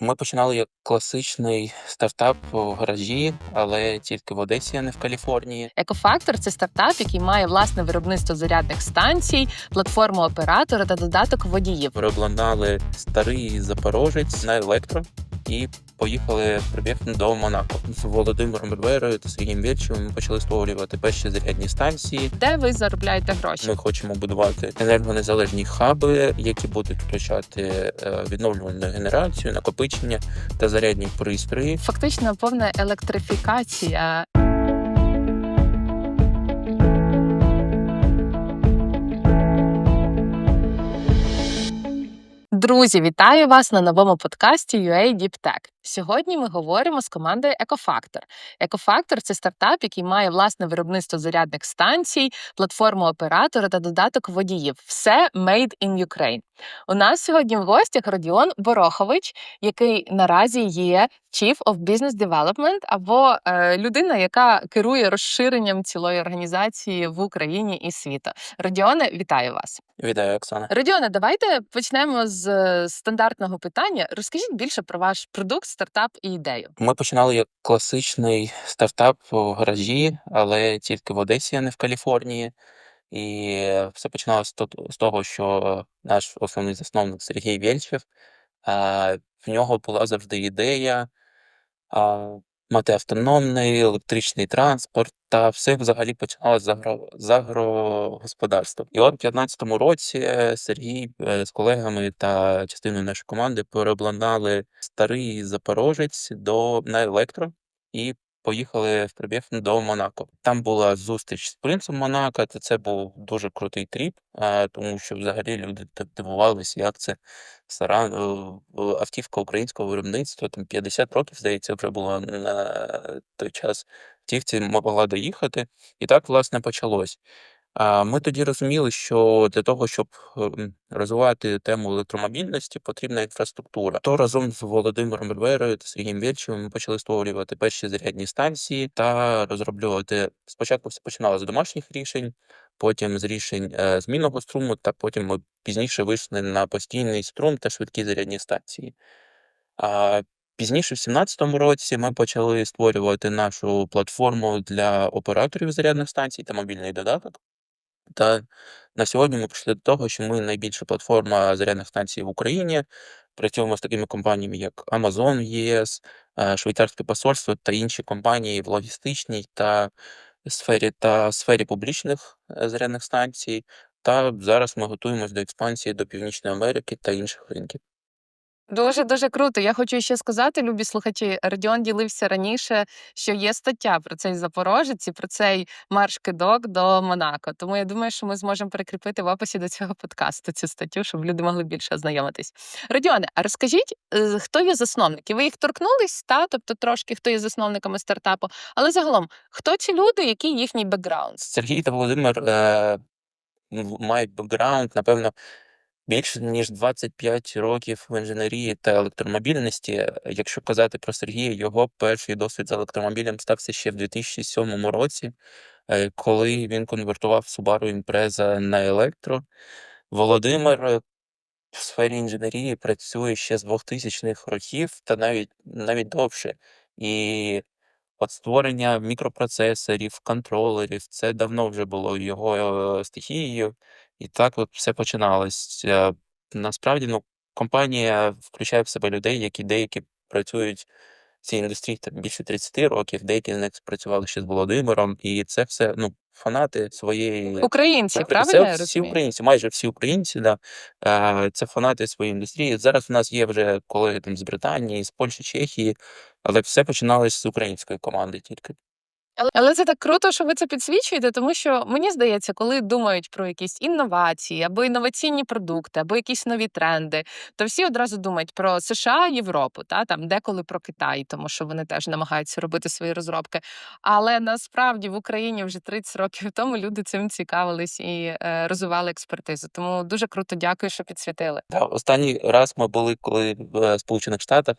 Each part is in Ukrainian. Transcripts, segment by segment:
Ми починали як класичний стартап в гаражі, але тільки в Одесі, а не в Каліфорнії. Екофактор це стартап, який має власне виробництво зарядних станцій, платформу оператора та додаток водіїв. Переобладнали старий Запорожець на електро і поїхали в пробіг до Монако. З Володимиром Берберою та Сергієм Вірчевим ми почали створювати перші зарядні станції. Де ви заробляєте гроші? Ми хочемо будувати енергонезалежні хаби, які будуть включати е, відновлювальну генерацію, накопичення та зарядні пристрої. Фактично повна електрифікація. Друзі, вітаю вас на новому подкасті UA Deep Tech. Сьогодні ми говоримо з командою Екофактор. Екофактор це стартап, який має власне виробництво зарядних станцій, платформу оператора та додаток водіїв. Все made in Ukraine. У нас сьогодні в гостях Родіон Борохович, який наразі є Chief of Business Development або е, людина, яка керує розширенням цілої організації в Україні і світу. Родіоне, вітаю вас. Вітаю, Оксана. Родіоне, давайте почнемо з е, стандартного питання. Розкажіть більше про ваш продукт, стартап і ідею. Ми починали як класичний стартап у гаражі, але тільки в Одесі, а не в Каліфорнії. І все починалося з того, що наш основний засновник Сергій Вєльчев, в нього була завжди ідея мати автономний електричний транспорт, та все взагалі починалося з агро. І от у 2015 році е, Сергій е, з колегами та частиною нашої команди переобладнали старий Запорожець до на електро і поїхали в прибіг до Монако. Там була зустріч з принцем Монако, та це був дуже крутий тріп, тому що взагалі люди так дивувалися, як це стара е, автівка українського виробництва, там 50 років, здається, вже було на той час автівці могла доїхати. І так, власне, почалось. Ми тоді розуміли, що для того, щоб ем, розвивати тему електромобільності, потрібна інфраструктура. То разом з Володимиром Берберою та Сергієм Вєльчевим ми почали створювати перші зарядні станції та розроблювати. Спочатку все починалося з домашніх рішень, потім з рішень е, змінного струму, та потім ми пізніше вийшли на постійний струм та швидкі зарядні станції. Пізніше, в 2017 році, ми почали створювати нашу платформу для операторів зарядних станцій та мобільний додаток. Та на сьогодні ми прийшли до того, що ми найбільша платформа зарядних станцій в Україні. Працюємо з такими компаніями, як Amazon ЄС, е, Швейцарське посольство та інші компанії в логістичній та сфері та сфері публічних е, зарядних станцій. Та зараз ми готуємось до експансії до Північної Америки та інших ринків. Дуже дуже круто. Я хочу ще сказати, любі слухачі, Родіон ділився раніше, що є стаття про цей Запорожець і про цей марш-кидок до Монако. Тому я думаю, що ми зможемо прикріпити в описі до цього подкасту цю статтю, щоб люди могли більше ознайомитись. Родіоне, а розкажіть, е, хто є засновники? Ви їх торкнулись, та тобто трошки хто є засновниками стартапу, але загалом, хто ці люди, який їхній бекграунд? Сергій та Володимир е, мають бекграунд, напевно, більше ніж 25 років в інженерії та електромобільності. Якщо казати про Сергія, його перший досвід з електромобілем стався ще в 2007 році, е, коли він конвертував Subaru Impreza на електро. Володимир е, в сфері інженерії працює ще з 2000-х років та навіть навіть довше. І от створення мікропроцесорів, контролерів, це давно вже було його е, стихією, і так от все починалось. Е, Насправді, ну, компанія включає в себе людей, які деякі працюють в цій індустрії там більше 30 років, деякі з них працювали ще з Володимиром, і це все ну, фанати своєї Українці, правильно це я всі розумію? українці, майже всі українці, да. Це фанати своєї індустрії. Зараз у нас є вже колеги там з Британії, з Польщі, Чехії, але все починалось з української команди тільки. Але, це так круто, що ви це підсвічуєте, тому що мені здається, коли думають про якісь інновації або інноваційні продукти, або якісь нові тренди, то всі одразу думають про США, Європу, та там деколи про Китай, тому що вони теж намагаються робити свої розробки. Але насправді в Україні вже 30 років тому люди цим цікавились і е, розвивали експертизу. Тому дуже круто, дякую, що підсвітили. Да, останній раз ми були, коли в е, Сполучених Штатах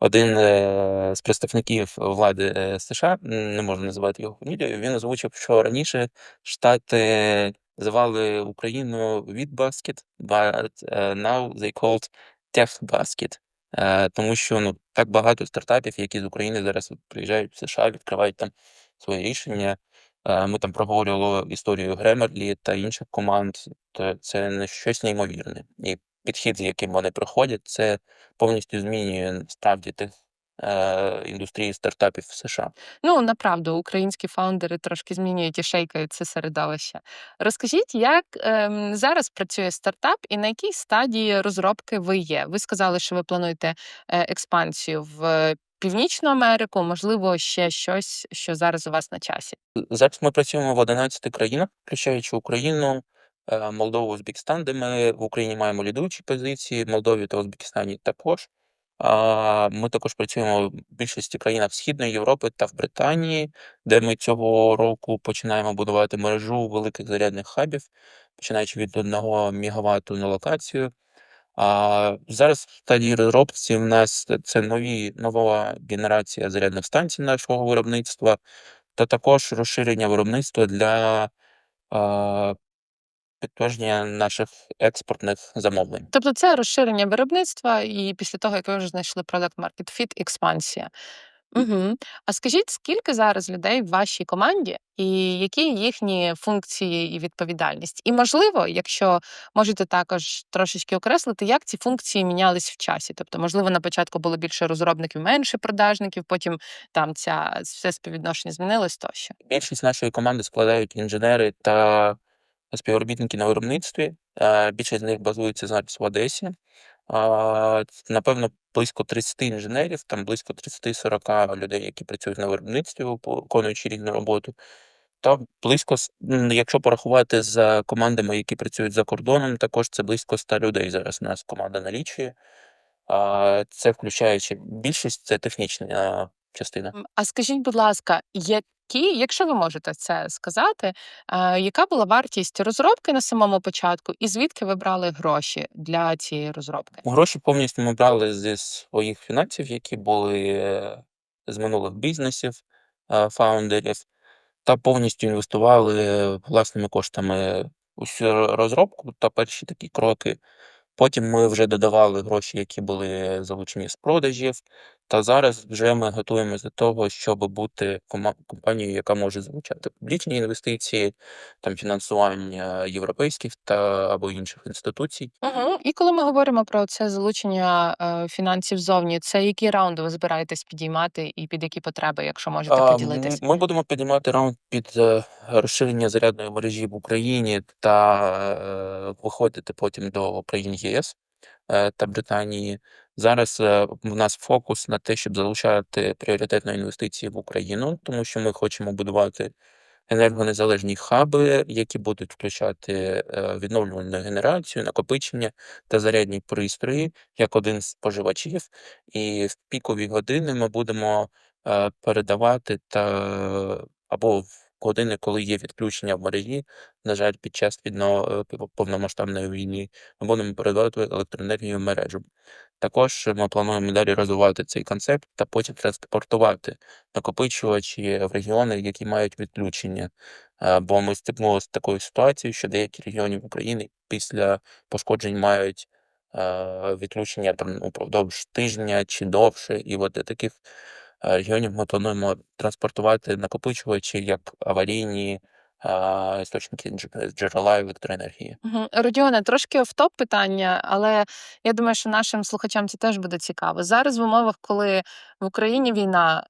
один е, з представників влади е, США, не можу називати його фамілію, він озвучив, що раніше Штати називали Україну від Basket, but now they called Tech Basket. Е, тому що, ну, так багато стартапів, які з України зараз приїжджають в США, відкривають там своє рішення. Ми там проговорювали історію Grammarly та інших команд, то це не щось неймовірне. І підхід, з яким вони проходять, це повністю змінює насправді тих е, індустрії стартапів в США. Ну, направду, українські фаундери трошки змінюють і шейкають це середовище. Розкажіть, як ем, зараз працює стартап і на якій стадії розробки ви є? Ви сказали, що ви плануєте е, експансію в Північну Америку, можливо, ще щось, що зараз у вас на часі. Зараз ми працюємо в 11 країнах, включаючи Україну, е, Молдову, Узбекистан, де ми в Україні маємо лідуючі позиції, в Молдові та Узбекистані також. Ми також працюємо в більшості країнах Східної Європи та в Британії, де ми цього року починаємо будувати мережу великих зарядних хабів, починаючи від 1 МВт на локацію. А зараз в стадії розробці в нас це нові нова генерація зарядних станцій нашого виробництва, та також розширення виробництва для підтвердження наших експортних замовлень. Тобто це розширення виробництва, і після того, як ви вже знайшли product market fit, експансія. Угу. А скажіть, скільки зараз людей в вашій команді, і які їхні функції і відповідальність? І можливо, якщо можете також трошечки окреслити, як ці функції мінялись в часі. Тобто, можливо, на початку було більше розробників, менше продажників, потім там ця все співвідношення змінилось тощо. Більшість нашої команди складають інженери та співробітники на виробництві. Е, Більшість з них базується зараз в Одесі. Напевно, близько 30 інженерів, там близько 30-40 людей, які працюють на виробництві, виконуючи різну роботу. Та близько, якщо порахувати за командами, які працюють за кордоном, також це близько 100 людей зараз у нас команда налічує. Це включаючи більшість, це технічна частина. А скажіть, будь ласка, які, якщо ви можете це сказати, е, яка була вартість розробки на самому початку, і звідки ви брали гроші для цієї розробки? Гроші повністю ми брали зі своїх фінансів, які були е, з минулих бізнесів, е, фаундерів, та повністю інвестували власними коштами у всю ро- розробку та перші такі кроки. Потім ми вже додавали гроші, які були залучені з продажів. Та зараз вже ми готуємося до того, щоб бути компанією, яка може залучати публічні інвестиції, там фінансування європейських та або інших інституцій. Угу. І коли ми говоримо про це залучення е, фінансів зовні, це які раунди ви збираєтесь підіймати і під які потреби, якщо можете А, м, поділитись? Ми будемо піднімати раунд під е, розширення зарядної мережі в Україні та е, виходити потім до країн ЄС е, та Британії. Зараз е, в нас фокус на те, щоб залучати пріоритетно інвестиції в Україну, тому що ми хочемо будувати енергонезалежні хаби, які будуть включати е, відновлювальну генерацію, накопичення та зарядні пристрої як один з споживачів. І в пікові години ми будемо е, передавати та або години, коли є відключення в мережі, на жаль, під час відно е, повномасштабної війни, ми будемо передавати електроенергію в мережу. Також ми плануємо далі розвивати цей концепт та потім транспортувати накопичувачі в регіони, які мають відключення. Бо ми стикнулися з такою ситуацією, що деякі регіони України після пошкоджень мають е, відключення там упродовж тижня чи довше. І от таких регіонів ми плануємо транспортувати накопичувачі як аварійні е, істочники джерела електроенергії. Мгм. Родіоне, трошки офтоп питання, але я думаю, що нашим слухачам це теж буде цікаво. Зараз в умовах, коли в Україні війна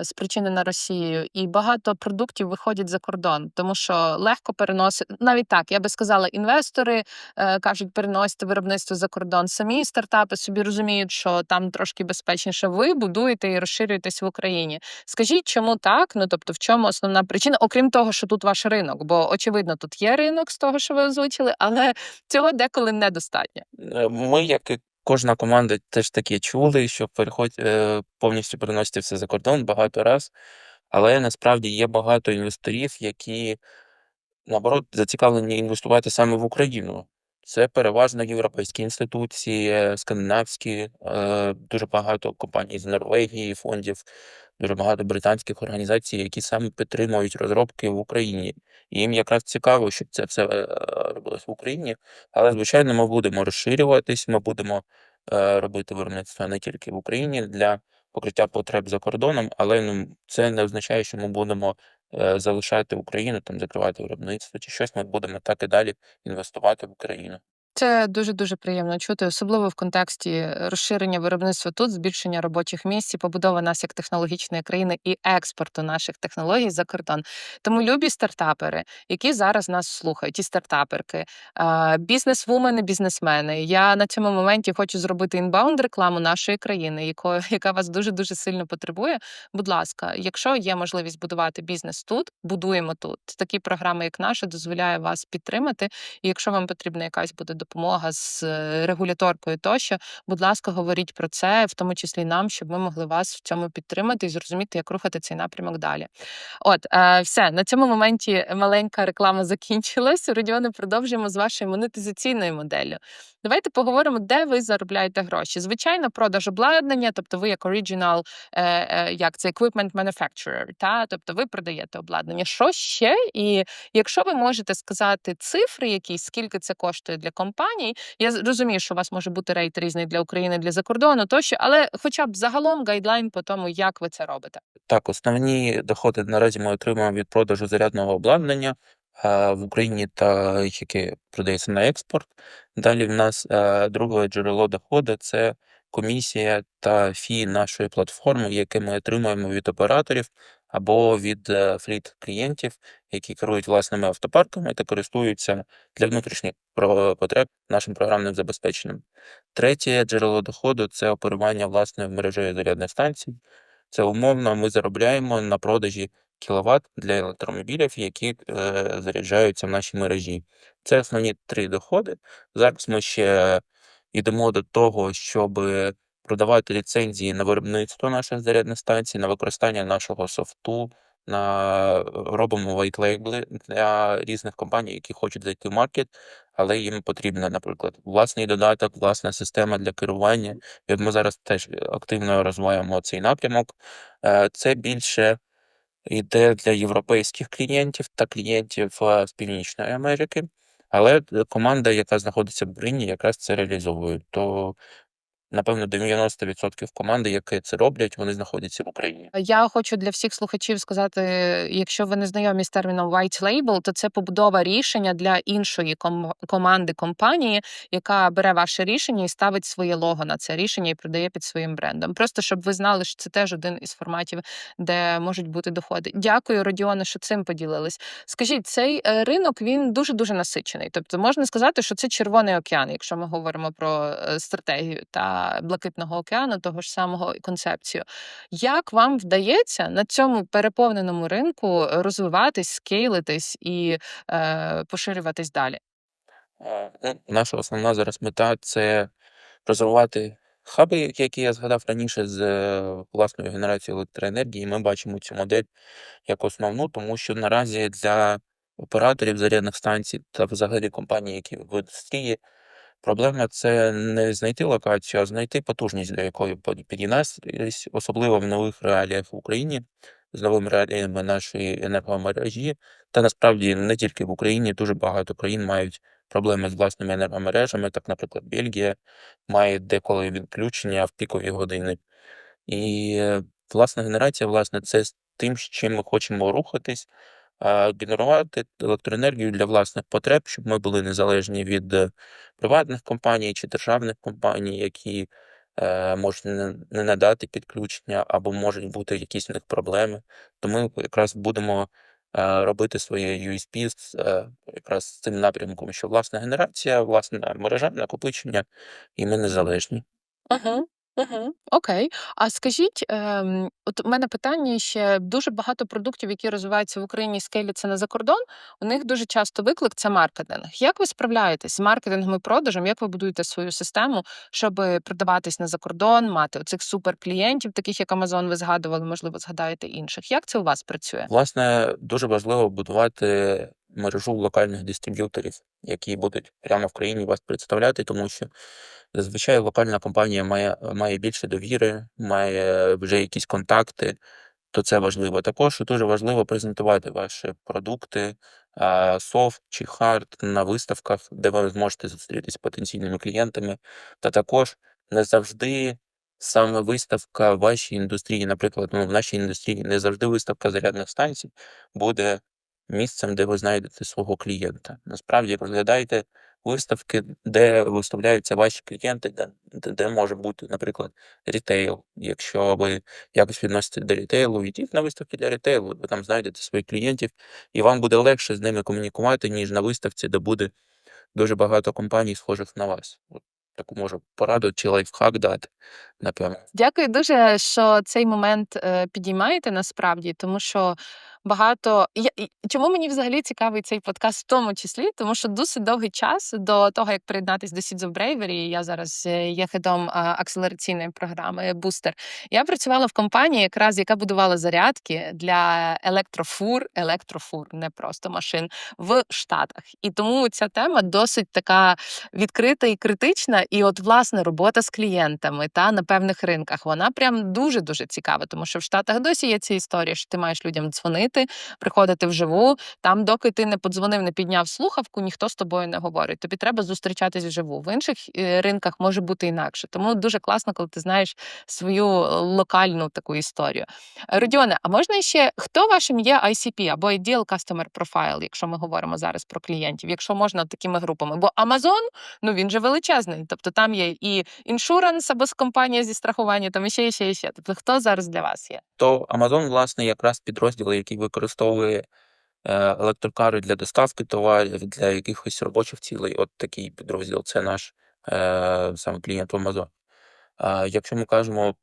е, спричинена Росією, і багато продуктів виходять за кордон, тому що легко переносити навіть так, я би сказала, інвестори е, кажуть, переносити виробництво за кордон. Самі стартапи собі розуміють, що там трошки безпечніше. Ви будуєте і розширюєтесь в Україні. Скажіть, чому так? Ну тобто, в чому основна причина, окрім того, що тут ваш ринок? Бо очевидно, тут є ринок з того, що ви озвучили, але цього деколи недостатньо. Е, Ми, як і кожна команда, теж таке чули, що переходь е, повністю переносити все за кордон багато раз. Але насправді є багато інвесторів, які наоборот зацікавлені інвестувати саме в Україну. Це переважно європейські інституції, е, скандинавські, дуже багато компаній з Норвегії, фондів, дуже багато британських організацій, які саме підтримують розробки в Україні. І їм якраз цікаво, щоб це все е, робилось в Україні. Але, звичайно, ми будемо розширюватись, ми будемо е, робити виробництво не тільки в Україні для покриття потреб за кордоном, але ну, це не означає, що ми будемо е, залишати Україну, там закривати виробництво чи щось. Ми будемо так і далі інвестувати в Україну. Це дуже дуже приємно чути, особливо в контексті розширення виробництва тут, збільшення робочих місць, і побудови нас як технологічної країни і експорту наших технологій за кордон. Тому любі стартапери, які зараз нас слухають, і стартаперки, бізнес-вумени, бізнесмени. Я на цьому моменті хочу зробити інбаунд рекламу нашої країни, якої яка вас дуже дуже сильно потребує. Будь ласка, якщо є можливість будувати бізнес тут, будуємо тут. Такі програми, як наша, дозволяє вас підтримати. І якщо вам потрібна якась буде допомога з е, регуляторкою тощо, будь ласка, говоріть про це, в тому числі нам, щоб ми могли вас в цьому підтримати і зрозуміти, як рухати цей напрямок далі. От, е, все на цьому моменті маленька реклама закінчилась. Родіоне, продовжуємо з вашою монетизаційною моделлю. Давайте поговоримо, де ви заробляєте гроші. Звичайно, продаж обладнання, тобто ви як original, е, як це equipment manufacturer, та тобто ви продаєте обладнання. Що ще? І якщо ви можете сказати цифри, якісь скільки це коштує для компаній, я розумію, що у вас може бути рейт різний для України, для закордону, тощо, але хоча б загалом гайдлайн по тому, як ви це робите. Так, основні доходи наразі ми отримуємо від продажу зарядного обладнання е, в Україні та яке продається на експорт. Далі в нас е, друге джерело доходу це комісія та фі нашої платформи, яке ми отримуємо від операторів або від е, фліт клієнтів, які керують власними автопарками та користуються для внутрішніх потреб нашим програмним забезпеченням. Третє джерело доходу це оперування власною мережею зарядних станцій. Це умовно ми заробляємо на продажі кіловат для електромобілів, які е, заряджаються в нашій мережі. Це основні три доходи. Зараз ми ще йдемо до того, щоб продавати ліцензії на виробництво наших зарядних станцій, на використання нашого софту, на робимо white для різних компаній, які хочуть зайти в маркет, але їм потрібна, наприклад, власний додаток, власна система для керування. І ми зараз теж активно розвиваємо цей напрямок. Е, Це більше йде для європейських клієнтів та клієнтів е, з Північної Америки. Але е, команда, яка знаходиться в Україні, якраз це реалізовує. То, напевно, 90% команди, які це роблять, вони знаходяться в Україні. Я хочу для всіх слухачів сказати: якщо ви не знайомі з терміном white label, то це побудова рішення для іншої ком- команди компанії, яка бере ваше рішення і ставить своє лого на це рішення і продає під своїм брендом. Просто щоб ви знали, що це теж один із форматів, де можуть бути доходи. Дякую, Родіоне, що цим поділились. Скажіть, цей е, ринок він дуже дуже насичений. Тобто можна сказати, що це червоний океан, якщо ми говоримо про е, стратегію та блакитного океану, того ж самого концепцію. Як вам вдається на цьому переповненому ринку розвиватись, скейлитись і е, поширюватись далі? Е, ну, Наша основна зараз мета це розвивати хаби, які я згадав раніше, з е, власною генерацією електроенергії. Ми бачимо цю модель як основну, тому що наразі для операторів зарядних станцій та взагалі компаній, які в індустрії, проблема це не знайти локацію, а знайти потужність, до якої під- під'єднатись, особливо в нових реаліях в Україні, з новими реаліями нашої енергомережі. Та насправді не тільки в Україні, дуже багато країн мають проблеми з власними енергомережами. Так, наприклад, Бельгія має деколи відключення в пікові години. І власна генерація, власне, це з тим, з чим ми хочемо рухатись, генерувати електроенергію для власних потреб, щоб ми були незалежні від е, приватних компаній чи державних компаній, які е, можуть не, надати підключення або можуть бути якісь в них проблеми. То ми якраз будемо е, робити своє USP з якраз з цим напрямком, що власна генерація, власна мережа, накопичення, і ми незалежні. Угу. Угу. Окей. А скажіть, ем, от у мене питання ще дуже багато продуктів, які розвиваються в Україні скеляться на закордон. У них дуже часто виклик це маркетинг. Як ви справляєтесь з маркетингом і продажем? Як ви будуєте свою систему, щоб продаватись на закордон, мати оцих суперклієнтів, таких як Amazon, ви згадували, можливо, згадаєте інших. Як це у вас працює? Власне, дуже важливо будувати мережу локальних дистриб'юторів, які будуть прямо в країні вас представляти, тому що зазвичай локальна компанія має, має більше довіри, має вже якісь контакти, то це важливо. Також дуже важливо презентувати ваші продукти, софт чи хард на виставках, де ви зможете зустрітися з потенційними клієнтами, та також не завжди саме виставка в вашій індустрії, наприклад, ну, в нашій індустрії не завжди виставка зарядних станцій буде місцем, де ви знайдете свого клієнта. Насправді розглядайте виставки, де виставляються ваші клієнти, де, де, може бути, наприклад, рітейл. Якщо ви якось відносите до рітейлу, йдіть на виставки для рітейлу, ви там знайдете своїх клієнтів, і вам буде легше з ними комунікувати, ніж на виставці, де буде дуже багато компаній, схожих на вас. Таку можу пораду чи лайфхак дати, напевно. Дякую дуже, що цей момент е, підіймаєте насправді, тому що багато я чому мені взагалі цікавий цей подкаст, в тому числі, тому що досить довгий час до того, як приєднатись до Seeds of Bravery, я зараз е, є хедом а, акселераційної програми Бустер. Я працювала в компанії, якраз яка будувала зарядки для електрофур, електрофур, не просто машин в Штатах. І тому ця тема досить така відкрита і критична. І от власне робота з клієнтами та на певних ринках вона прям дуже дуже цікава, тому що в Штатах досі є ця історія, що ти маєш людям дзвонити, приходити вживу. Там, доки ти не подзвонив, не підняв слухавку, ніхто з тобою не говорить. Тобі треба зустрічатись вживу. В інших е, ринках може бути інакше. Тому дуже класно, коли ти знаєш свою е, локальну таку історію. Родіоне, а можна ще хто вашим є ICP або Ideal Customer Profile, якщо ми говоримо зараз про клієнтів, якщо можна такими групами? Бо Amazon, ну він же величезний. Тобто там є і іншуранс або з компанія зі страхування, там іще, іще, іще. Тобто хто зараз для вас є? То Amazon, власне, якраз підрозділ, який використовує е, електрокари для доставки товарів, для якихось робочих цілей. От такий підрозділ це наш е, саме клієнт Amazon. А якщо ми кажемо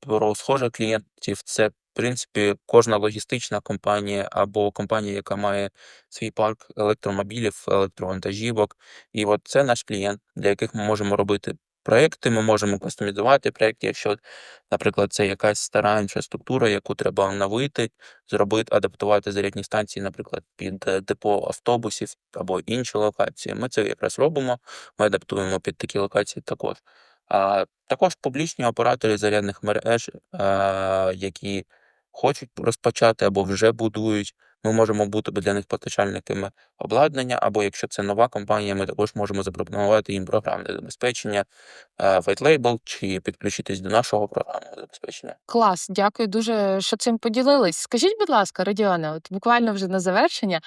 про схожих клієнтів, це в принципі кожна логістична компанія або компанія, яка має свій парк електромобілів, електровантажівок. І от це наш клієнт, для яких ми можемо робити проекти, ми можемо кастомізувати проекти, якщо, наприклад, це якась стара інфраструктура, яку треба оновити, зробити, адаптувати зарядні станції, наприклад, під е, депо автобусів або інші локації. Ми це якраз робимо. Ми адаптуємо під такі локації також. А також публічні оператори зарядних мереж, е, які хочуть розпочати або вже будують. Ми можемо бути для них постачальниками обладнання, або якщо це нова компанія, ми також можемо запропонувати їм програмне забезпечення, е, white label, чи підключитись до нашого програмного забезпечення. Клас, дякую дуже, що цим поділились. Скажіть, будь ласка, Родіоне, от буквально вже на завершення.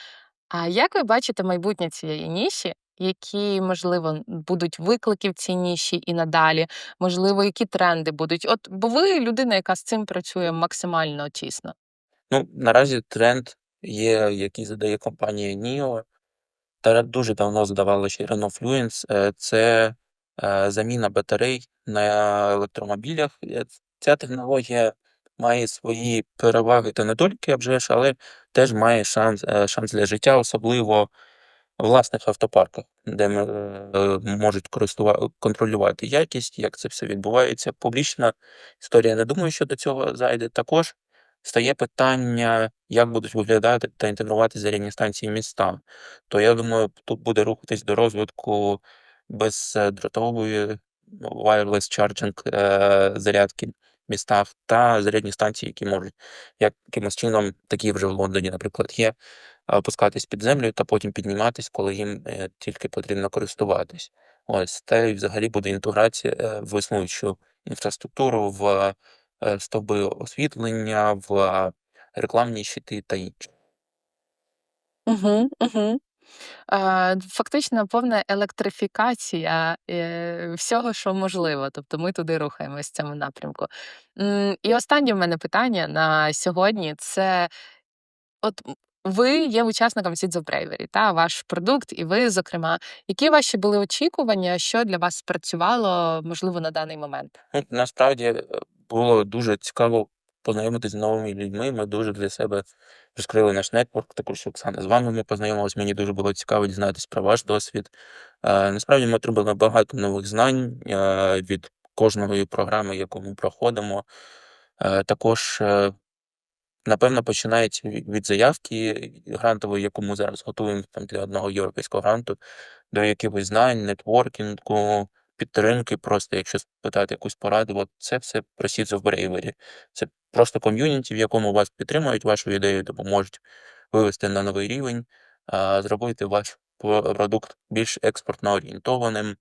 А як ви бачите майбутнє цієї ніші? Які, можливо, будуть виклики в цій ніші і надалі? Можливо, які тренди будуть? От, бо ви людина, яка з цим працює максимально тісно. Ну, наразі тренд є, який задає компанія NIO, та дуже давно задавала ще Renault Fluence, е, це е, заміна батарей на електромобілях. Е, Ця технологія має свої переваги та недоліки, вже ж, але теж має шанс, шанс для життя, особливо в власних автопарках, де можуть контролювати якість, як це все відбувається. Публічна історія, не думаю, що до цього зайде. Також стає питання, як будуть виглядати та інтегрувати зарядні станції міста. То я думаю, тут буде рухатись до розвитку бездротової ну, wireless charging е, зарядки в містах та зарядні станції, які можуть якимось чином, такі вже в Лондоні, наприклад, є, опускатись під землю та потім підніматись, коли їм е, тільки потрібно користуватись. Ось та й взагалі буде інтеграція е, в існуючу інфраструктуру, в е, стовби освітлення, в рекламні щити та інше. Угу, угу. Фактично повна електрифікація е, всього, що можливо. Тобто ми туди рухаємось в цьому напрямку. І останнє в мене питання на сьогодні це От ви є учасником Seeds Bravery, та ваш продукт, і ви, зокрема, які ваші були очікування, що для вас спрацювало, можливо, на даний момент? Насправді е, було дуже цікаво познайомитися з новими людьми. Ми дуже для себе розкрили наш нетворк. Також Оксана з вами ми познайомились. Мені дуже було цікаво дізнатися про ваш досвід. Е, насправді ми отримали багато нових знань е, від кожної програми, яку ми проходимо. Також, напевно, починається від заявки грантової, яку ми зараз готуємо там, для одного європейського гранту, до якихось знань, нетворкінгу, підтримки, просто якщо спитати якусь пораду, от це все про Seeds of Bravery. Це просто ком'юніті, в якому вас підтримують, вашу ідею допоможуть вивести на новий рівень, зробити ваш про- продукт більш експортно орієнтованим.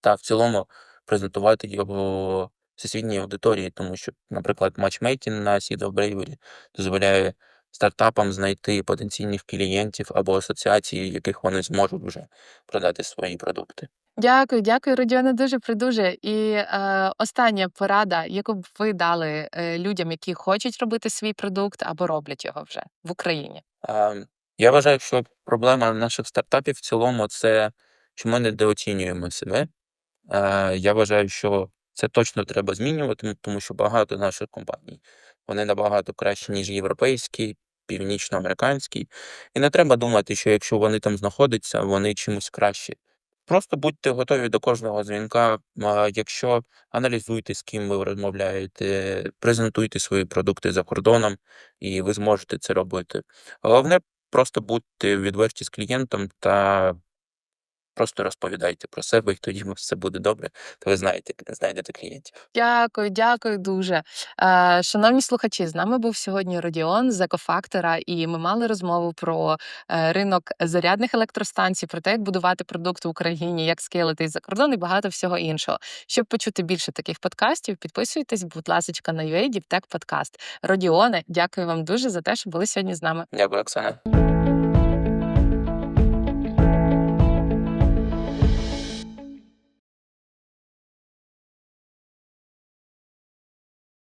Та в цілому презентувати його всесвітній аудиторії, тому що, наприклад, матчмейкінг на Seed of Bravery дозволяє стартапам знайти потенційних клієнтів або асоціації, яких вони зможуть вже продати свої продукти. Дякую, дякую, Родіоне, дуже придуже. І е, остання порада, яку б ви дали е, людям, які хочуть робити свій продукт або роблять його вже в Україні. А, я вважаю, що проблема наших стартапів в цілому це, що ми недооцінюємо себе. Е, я вважаю, що це точно треба змінювати, тому що багато наших компаній вони набагато кращі, ніж європейські, північноамериканські. І не треба думати, що якщо вони там знаходяться, вони чимось кращі. Просто будьте готові до кожного дзвінка. Якщо аналізуйте, з ким ви розмовляєте, презентуйте свої продукти за кордоном, і ви зможете це робити. Головне, просто будьте відверті з клієнтом та просто розповідайте про себе, і тоді все буде добре, то ви знаєте, знайдете клієнтів. Дякую, дякую дуже. Е, шановні слухачі, з нами був сьогодні Родіон з Екофактора, і ми мали розмову про е, ринок зарядних електростанцій, про те, як будувати продукт в Україні, як скейлити за кордон і багато всього іншого. Щоб почути більше таких подкастів, підписуйтесь, будь ласка, на UA Tech Podcast. Родіоне, дякую вам дуже за те, що були сьогодні з нами. Дякую, Оксана.